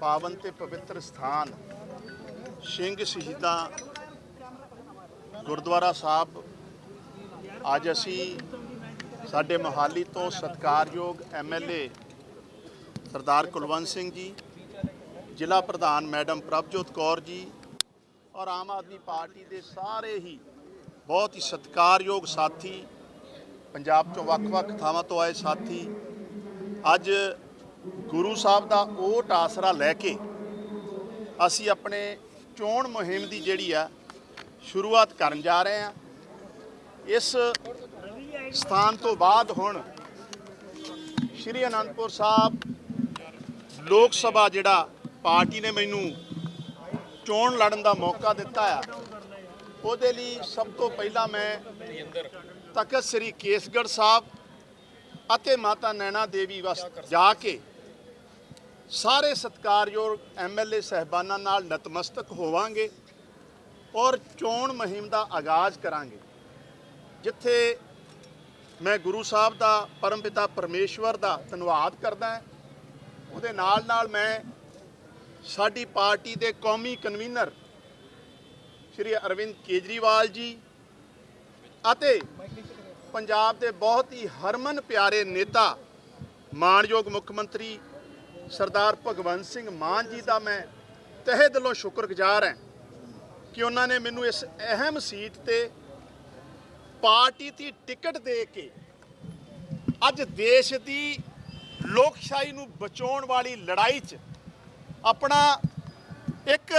ਪਾਵਨ ਤੇ ਪਵਿੱਤਰ ਸਥਾਨ ਸਿੰਘ ਸ਼ਹੀਦਾਂ ਗੁਰਦੁਆਰਾ ਸਾਹਿਬ। ਅੱਜ ਅਸੀਂ ਸਾਡੇ ਮੋਹਾਲੀ ਤੋਂ ਸਤਿਕਾਰਯੋਗ ਐਮਐਲਏ ਸਰਦਾਰ ਕੁਲਵੰਤ ਸਿੰਘ ਜੀ, ਜ਼ਿਲ੍ਹਾ ਪ੍ਰਧਾਨ ਮੈਡਮ ਪ੍ਰਭਜੋਤ ਕੌਰ ਜੀ ਔਰ ਆਮ ਆਦਮੀ ਪਾਰਟੀ ਦੇ ਸਾਰੇ ਹੀ ਬਹੁਤ ਹੀ ਸਤਿਕਾਰਯੋਗ ਸਾਥੀ, ਪੰਜਾਬ ਤੋਂ ਵੱਖ-ਵੱਖ ਥਾਵਾਂ ਤੋਂ ਆਏ ਸਾਥੀ, ਅੱਜ ਗੁਰੂ ਸਾਹਿਬ ਦਾ ਓਟ ਆਸਰਾ ਲੈ ਕੇ ਅਸੀਂ ਆਪਣੇ ਚੋਣ ਮੁਹਿੰਮ ਦੀ ਜਿਹੜੀ ਆ, ਸ਼ੁਰੂਆਤ ਕਰਨ ਜਾ ਰਹੇ ਹਾਂ। ਇਸ ਸਥਾਨ ਤੋਂ ਬਾਅਦ ਹੁਣ ਸ਼੍ਰੀ ਅਨੰਦਪੁਰ ਸਾਹਿਬ ਲੋਕ ਸਭਾ ਜਿਹੜਾ ਪਾਰਟੀ ਨੇ ਮੈਨੂੰ ਚੋਣ ਲੜਨ ਦਾ ਮੌਕਾ ਦਿੱਤਾ ਆ, ਉਹਦੇ ਲਈ ਸਭ ਤੋਂ ਪਹਿਲਾਂ ਮੈਂ ਤਖਤ ਸ੍ਰੀ ਕੇਸਗੜ੍ਹ ਸਾਹਿਬ ਅਤੇ ਮਾਤਾ ਨੈਣਾ ਦੇਵੀ ਵਸ ਜਾ ਕੇ ਸਾਰੇ ਸਤਿਕਾਰਯੋਗ ਐਮਐਲਏ ਸਹਿਬਾਨਾਂ ਨਾਲ ਨਤਮਸਤਕ ਹੋਵਾਂਗੇ ਔਰ ਚੋਣ ਮੁਹਿੰਮ ਦਾ ਆਗਾਜ਼ ਕਰਾਂਗੇ, ਜਿੱਥੇ ਮੈਂ ਗੁਰੂ ਸਾਹਿਬ ਦਾ ਪਰਮਪਿਤਾ ਪਰਮੇਸ਼ਵਰ ਦਾ ਧੰਨਵਾਦ ਕਰਦਾ ਹਾਂ। ਉਹਦੇ ਨਾਲ ਨਾਲ ਮੈਂ ਸਾਡੀ ਪਾਰਟੀ ਦੇ ਕੌਮੀ ਕਨਵੀਨਰ ਸ਼੍ਰੀ ਅਰਵਿੰਦ ਕੇਜਰੀਵਾਲ ਜੀ ਅਤੇ ਪੰਜਾਬ ਦੇ ਬਹੁਤ ਹੀ ਹਰਮਨ ਪਿਆਰੇ ਨੇਤਾ ਮਾਨਯੋਗ ਮੁੱਖ ਮੰਤਰੀ ਸਰਦਾਰ ਭਗਵੰਤ ਸਿੰਘ ਮਾਨ ਜੀ ਦਾ ਮੈਂ ਤਹਿ ਦਿਲੋਂ ਸ਼ੁਕਰਗੁਜ਼ਾਰ ਹਾਂ ਕਿ ਉਹਨਾਂ ਨੇ ਮੈਨੂੰ ਇਸ ਅਹਿਮ ਸੀਟ ਤੇ ਪਾਰਟੀ ਦੀ ਟਿਕਟ ਦੇ ਕੇ ਅੱਜ ਦੇਸ਼ ਦੀ ਲੋਕਸ਼ਾਹੀ ਨੂੰ ਬਚਾਉਣ ਵਾਲੀ ਲੜਾਈ 'ਚ ਆਪਣਾ ਇੱਕ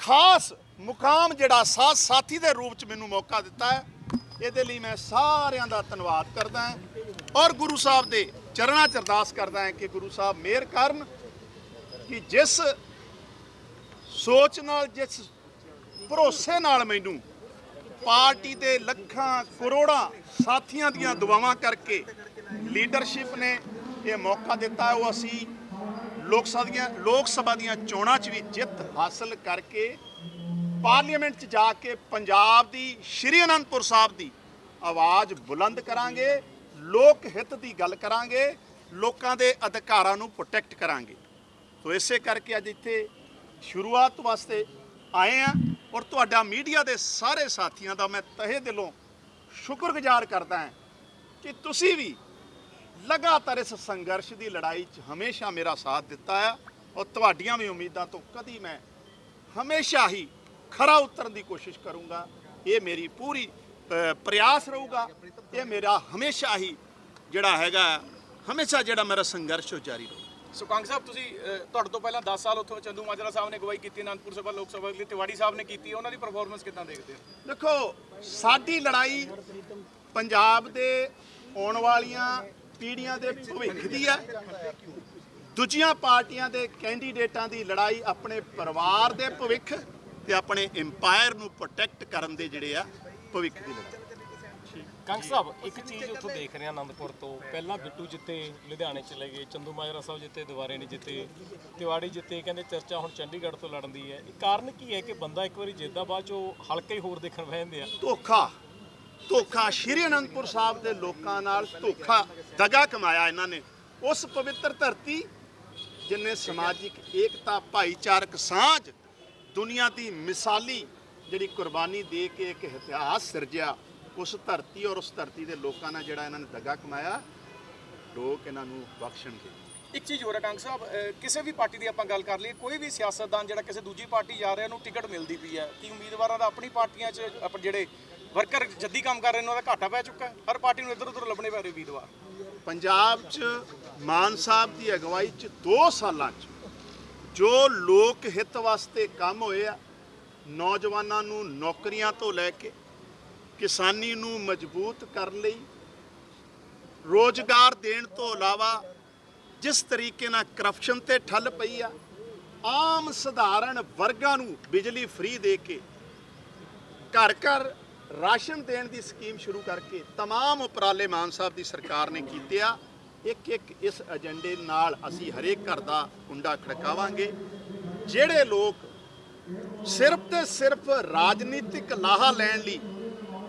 ਖਾਸ ਮੁਕਾਮ ਜਿਹੜਾ ਸਾਥ ਸਾਥੀ ਦੇ ਰੂਪ 'ਚ ਮੈਨੂੰ ਮੌਕਾ ਦਿੱਤਾ ਹੈ, ਇਹਦੇ ਲਈ ਮੈਂ ਸਾਰਿਆਂ ਦਾ ਧੰਨਵਾਦ ਕਰਦਾ ਹਾਂ ਔਰ ਗੁਰੂ ਸਾਹਿਬ ਦੇ ਚਰਨਾਂ 'ਚ ਅਰਦਾਸ ਕਰਦਾ ਹਾਂ ਕਿ ਗੁਰੂ ਸਾਹਿਬ ਮਿਹਰ ਕਰਨ ਕਿ ਜਿਸ ਸੋਚ ਨਾਲ, ਜਿਸ ਭਰੋਸੇ ਨਾਲ ਮੈਨੂੰ ਪਾਰਟੀ ਦੇ ਲੱਖਾਂ, ਕਰੋੜਾਂ ਸਾਥੀਆਂ ਦੀਆਂ ਦੁਆਵਾਂ ਕਰਕੇ ਲੀਡਰਸ਼ਿਪ ਨੇ ਇਹ ਮੌਕਾ ਦਿੱਤਾ। ਉਹ ਅਸੀਂ ਲੋਕ ਸਭਾ ਦੀਆਂ, ਲੋਕ ਸਭਾ ਦੀਆਂ ਚੋਣਾਂ 'ਚ ਵੀ ਜਿੱਤ ਹਾਸਲ ਕਰਕੇ ਪਾਰਲੀਮੈਂਟ 'ਚ ਜਾ ਕੇ ਪੰਜਾਬ ਦੀ ਸ਼੍ਰੀ ਅਨੰਦਪੁਰ ਸਾਹਿਬ ਦੀ ਆਵਾਜ਼ ਬੁਲੰਦ ਕਰਾਂਗੇ। ਲੋਕ ਹਿੱਤ ਦੀ ਗੱਲ ਕਰਾਂਗੇ, ਲੋਕਾਂ ਦੇ ਅਧਿਕਾਰਾਂ ਨੂੰ ਪ੍ਰੋਟੈਕਟ ਕਰਾਂਗੇ। ਸੋ ਇਸੇ ਕਰਕੇ ਅੱਜ ਇੱਥੇ ਸ਼ੁਰੂਆਤ ਵਾਸਤੇ ਆਏ ਆ ਔਰ ਤੁਹਾਡਾ ਮੀਡੀਆ ਦੇ ਸਾਰੇ ਸਾਥੀਆਂ ਦਾ ਮੈਂ ਤਹਿ ਦਿਲੋਂ ਸ਼ੁਕਰਗੁਜ਼ਾਰ ਕਰਦਾ ਹਾਂ ਕਿ ਤੁਸੀਂ ਵੀ ਲਗਾਤਾਰ ਇਸ ਸੰਘਰਸ਼ ਦੀ ਲੜਾਈ 'ਚ ਹਮੇਸ਼ਾ ਮੇਰਾ ਸਾਥ ਦਿੱਤਾ ਹੈ ਔਰ ਤੁਹਾਡੀਆਂ ਵੀ ਉਮੀਦਾਂ ਤੋਂ ਕਦੀ ਮੈਂ ਹਮੇਸ਼ਾ ਹੀ ਖਰਾ ਉਤਰਨ ਦੀ ਕੋਸ਼ਿਸ਼ ਕਰੂੰਗਾ। ਇਹ ਮੇਰੀ ਪੂਰੀ ਪ੍ਰਯਾਸ ਰਹੂਗਾ ਇਹ ਮੇਰਾ ਹਮੇਸ਼ਾ ਹੀ ਜਿਹੜਾ ਹੈਗਾ ਹਮੇਸ਼ਾ ਜਿਹੜਾ ਮੇਰਾ ਸੰਘਰਸ਼ ਉਹ ਜਾਰੀ ਰਹੂ ਸੁਕੰਗ ਸਾਹਿਬ ਤੁਸੀਂ ਤੁਹਾਡੇ ਤੋਂ ਪਹਿਲਾਂ 10 ਸਾਲ ਉੱਥੋਂ ਚੰਦੂ ਮਾਜਰਾ ਸਾਹਿਬ ਨੇ ਅਗਵਾਈ ਕੀਤੀ ਅਨੰਦਪੁਰ ਸਭਾ ਲੋਕ ਸਭਾ ਲਈ ਤਿਵਾੜੀ ਸਾਹਿਬ ਨੇ ਕੀਤੀ ਉਹਨਾਂ ਦੀ ਪਰਫਾਰਮੈਂਸ ਕਿਦਾਂ ਦੇਖਦੇ ਹੋ? ਦੇਖੋ ਸਾਡੀ ਲੜਾਈ ਪੰਜਾਬ ਦੇ ਆਉਣ ਵਾਲੀਆਂ ਪੀੜ੍ਹੀਆਂ ਦੇ ਭਵਿੱਖ ਦੀ ਹੈ। ਦੂਜੀਆਂ ਪਾਰਟੀਆਂ ਦੇ ਕੈਂਡੀਡੇਟਾਂ ਦੀ ਲੜਾਈ ਆਪਣੇ ਪਰਿਵਾਰ ਦੇ ਭਵਿੱਖ ਤੇ ਆਪਣੇ ਇੰਪਾਇਰ ਨੂੰ ਪ੍ਰੋਟੈਕਟ ਕਰਨ ਦੇ ਜਿਹੜੇ ਆ ਭਵਿੱਖ ਦੀ ਲੜਾਈ ਕੰਗ ਸਾਹਿਬ ਇੱਕ ਚੀਜ਼ ਉੱਥੋਂ ਦੇਖ ਰਹੇ ਹਾਂ ਆਨੰਦਪੁਰ ਤੋਂ। ਪਹਿਲਾਂ ਬਿੱਟੂ ਜਿੱਤੇ ਲੁਧਿਆਣੇ ਚਲੇ ਗਏ ਚੰਦੂ ਮਾਜਰਾ ਸਾਹਿਬ ਜਿੱਤੇ ਦੁਬਾਰੇ ਨਹੀਂ ਜਿੱਤੇ ਤਿਵਾੜੀ ਜਿੱਤੇ ਕਹਿੰਦੇ ਚਰਚਾ ਹੁਣ ਚੰਡੀਗੜ੍ਹ ਤੋਂ ਲੜਨ ਦੀ ਹੈ। ਇਹ ਕਾਰਨ ਕੀ ਹੈ ਕਿ ਬੰਦਾ ਇੱਕ ਵਾਰੀ ਜਿੱਤਦਾ ਬਾਅਦ ਚੋਂ ਹਲਕਾ ਹੀ ਹੋਰ ਦੇਖਣ ਬਹਿ ਜਾਂਦੇ ਆ? ਧੋਖਾ। ਧੋਖਾ। ਸ਼੍ਰੀ ਅਨੰਦਪੁਰ ਸਾਹਿਬ ਦੇ ਲੋਕਾਂ ਨਾਲ ਧੋਖਾ ਦਗਾ ਕਮਾਇਆ ਇਹਨਾਂ ਨੇ। ਉਸ ਪਵਿੱਤਰ ਧਰਤੀ ਜਿਨੇ ਸਮਾਜਿਕ ਏਕਤਾ ਭਾਈਚਾਰਕ ਸਾਂਝ ਦੁਨੀਆ ਦੀ ਮਿਸਾਲੀ ਜਿਹੜੀ ਕੁਰਬਾਨੀ ਦੇ ਕੇ ਇੱਕ ਇਤਿਹਾਸ ਸਿਰਜਿਆ ਉਸ ਧਰਤੀ ਔਰ ਉਸ ਧਰਤੀ ਦੇ ਲੋਕਾਂ ਨਾਲ ਜਿਹੜਾ ਇਹਨਾਂ ਨੇ ਦਗਾ ਕਮਾਇਆ ਲੋਕ ਇਹਨਾਂ ਨੂੰ ਬਖਸ਼ਣਗੇ। ਇੱਕ ਚੀਜ਼ ਹੋਰ ਹੈ ਕੰਗ ਸਾਹਿਬ ਕਿਸੇ ਵੀ ਪਾਰਟੀ ਦੀ ਆਪਾਂ ਗੱਲ ਕਰ ਲਈਏ ਕੋਈ ਵੀ ਸਿਆਸਤਦਾਨ ਜਿਹੜਾ ਕਿਸੇ ਦੂਜੀ ਪਾਰਟੀ ਜਾ ਰਿਹਾ ਉਹਨੂੰ ਟਿਕਟ ਮਿਲਦੀ ਪਈ ਹੈ। ਕਿ ਉਮੀਦਵਾਰਾਂ ਦਾ ਆਪਣੀ ਪਾਰਟੀਆਂ 'ਚ ਆਪਾਂ ਜਿਹੜੇ ਵਰਕਰ ਜੱਦੀ ਕੰਮ ਕਰ ਰਹੇ ਨੇ ਉਹਦਾ ਘਾਟਾ ਪੈ ਚੁੱਕਾ ਹੈ? ਹਰ ਪਾਰਟੀ ਨੂੰ ਇੱਧਰ ਉੱਧਰ ਲੱਭਣੇ ਪੈ ਰਹੇ ਉਮੀਦਵਾਰ। ਪੰਜਾਬ 'ਚ ਮਾਨ ਸਾਹਿਬ ਦੀ ਅਗਵਾਈ 'ਚ 2 ਸਾਲਾਂ 'ਚ ਜੋ ਲੋਕ ਹਿੱਤ ਵਾਸਤੇ ਕੰਮ ਹੋਏ ਆ ਨੌਜਵਾਨਾਂ ਨੂੰ ਨੌਕਰੀਆਂ ਤੋਂ ਲੈ ਕੇ ਕਿਸਾਨੀ ਨੂੰ ਮਜ਼ਬੂਤ ਕਰਨ ਲਈ ਰੋਜ਼ਗਾਰ ਦੇਣ ਤੋਂ ਇਲਾਵਾ ਜਿਸ ਤਰੀਕੇ ਨਾਲ ਕਰਪਸ਼ਨ ਤੇ ਠੱਲ ਪਈ ਆ ਆਮ ਸਧਾਰਨ ਵਰਗਾਂ ਨੂੰ ਬਿਜਲੀ ਫ੍ਰੀ ਦੇ ਕੇ ਘਰ ਘਰ ਰਾਸ਼ਨ ਦੇਣ ਦੀ ਸਕੀਮ ਸ਼ੁਰੂ ਕਰਕੇ तमाम ਉਪਰਾਲੇ ਮਾਨ ਸਾਹਿਬ ਦੀ ਸਰਕਾਰ ਨੇ ਕੀਤੇ ਆ ਇੱਕ ਇੱਕ ਇਸ ਏਜੰਡੇ ਨਾਲ ਅਸੀਂ ਹਰੇਕ ਘਰ ਦਾ ਕੁੰਡਾ ਖੜਕਾਵਾਂਗੇ ਜਿਹੜੇ ਲੋਕ ਸਿਰਫ ਤੇ ਸਿਰਫ ਰਾਜਨੀਤਿਕ ਲਾਹਾ ਲੈਣ ਲਈ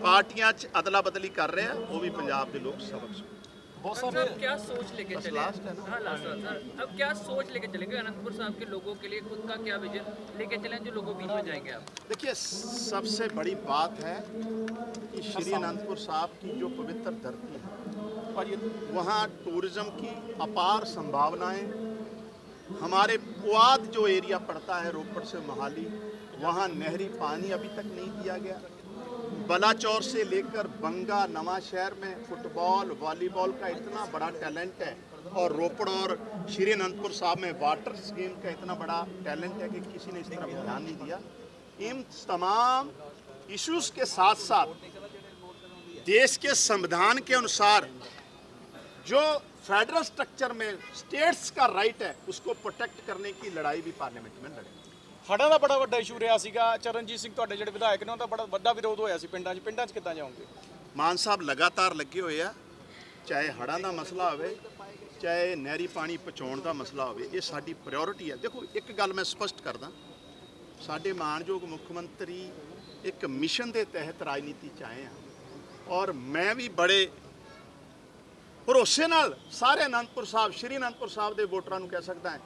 ਪਾਰਟੀਆਂ 'ਚ ਅਦਲਾ ਬਦਲੀ ਕਰ ਰਹੇ ਆ ਉਹ ਵੀ ਪੰਜਾਬ ਦੇ ਲੋਕ ਸਬਕ ਸਿੱਖਣ। बहुत सर सारे अब क्या सोच लेके चले last है हाँ लास्ट सर अब क्या सोच लेके चलेंगे अनंतपुर साहब के लोगों के लिए खुद का क्या विजन लेके चलें जो लोगों बीच में जाएंगे आप देखिए सबसे बड़ी बात है कि श्री अनंतपुर साहब की जो पवित्र धरती है ਭਾਜੀ वहाँ टूरिज्म की अपार संभावनाएं हमारे पुआध जो एरिया पड़ता है रोपड़ से मोहाली, वहाँ नहरी पानी अभी तक नहीं दिया गया। बलाचौर से लेकर बंगा, नवा शहर में फुटबॉल, वॉलीबॉल का इतना बड़ा टैलेंट है और रोपड़ और श्री अनंतपुर साहब में वाटर स्कीम का इतना बड़ा टैलेंट है कि किसी ने इस तरफ़ ध्यान नहीं दिया। इन तमाम इश्यूज़ के साथ साथ देश के संविधान के अनुसार जो फेडरल स्ट्रक्चर में स्टेट्स का राइट है उसको प्रोटेक्ट करने की लड़ाई भी पार्लियामेंट में लड़ेंगे ਹੜ੍ਹਾਂ ਦਾ ਬੜਾ ਵੱਡਾ ਇਸ਼ੂ ਰਿਹਾ ਸੀਗਾ ਚਰਨਜੀਤ ਸਿੰਘ ਤੁਹਾਡੇ ਜਿਹੜੇ ਵਿਧਾਇਕ ਨੇ ਉਹਦਾ ਬੜਾ ਵੱਡਾ ਵਿਰੋਧ ਹੋਇਆ ਸੀ ਪਿੰਡਾਂ 'ਚ ਪਿੰਡਾਂ 'ਚ ਕਿੱਦਾਂ ਜਾਓਗੇ ਮਾਨ ਸਾਹਿਬ ਲਗਾਤਾਰ ਲੱਗੇ ਹੋਏ ਆ ਚਾਹੇ ਹੜ੍ਹਾਂ ਦਾ ਮਸਲਾ ਹੋਵੇ ਚਾਹੇ ਨਹਿਰੀ ਪਾਣੀ ਪਹੁੰਚਾਉਣ ਦਾ ਮਸਲਾ ਹੋਵੇ ਇਹ ਸਾਡੀ ਪ੍ਰਾਇੋਰਟੀ ਹੈ ਦੇਖੋ ਇੱਕ ਗੱਲ ਮੈਂ ਸਪਸ਼ਟ ਕਰਦਾ ਸਾਡੇ ਮਾਣਯੋਗ ਮੁੱਖ ਮੰਤਰੀ ਇੱਕ ਮਿਸ਼ਨ ਦੇ ਤਹਿਤ ਰਾਜਨੀਤੀ ਚ ਆਏ ਆ ਔਰ ਮੈਂ ਵੀ ਬੜੇ ਭਰੋਸੇ ਨਾਲ ਸਾਰੇ ਅਨੰਦਪੁਰ ਸਾਹਿਬ ਸ਼੍ਰੀ ਅਨੰਦਪੁਰ ਸਾਹਿਬ ਦੇ ਵੋਟਰਾਂ ਨੂੰ ਕਹਿ ਸਕਦਾ ਹਾਂ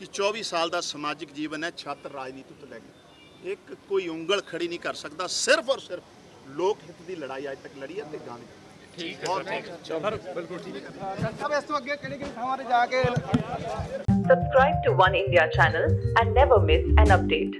ਕਿ 24 ਸਾਲ ਦਾ ਸਮਾਜਿਕ ਜੀਵਨ ਹੈ ਛਾਤਰ ਰਾਜਨੀਤੀ ਤੋਂ ਲੈ ਕੇ। ਇੱਕ ਕੋਈ ਉਂਗਲ ਖੜੀ ਨਹੀਂ ਕਰ ਸਕਦਾ ਸਿਰਫ ਔਰ ਸਿਰਫ ਲੋਕ ਹਿੱਤ ਦੀ ਲੜਾਈ ਅੱਜ ਤੱਕ ਲੜੀ ਹੈ ਤੇ ਗਾਂਧੀ ਠੀਕ ਹੈ ਸਭ ਇਸ ਤੋਂ ਅੱਗੇ ਕਿਹੜੀ ਕਿਹੜੀ ਥਾਵਾਂ ਤੇ ਜਾ ਕੇ Subscribe to One India channel and never miss an update.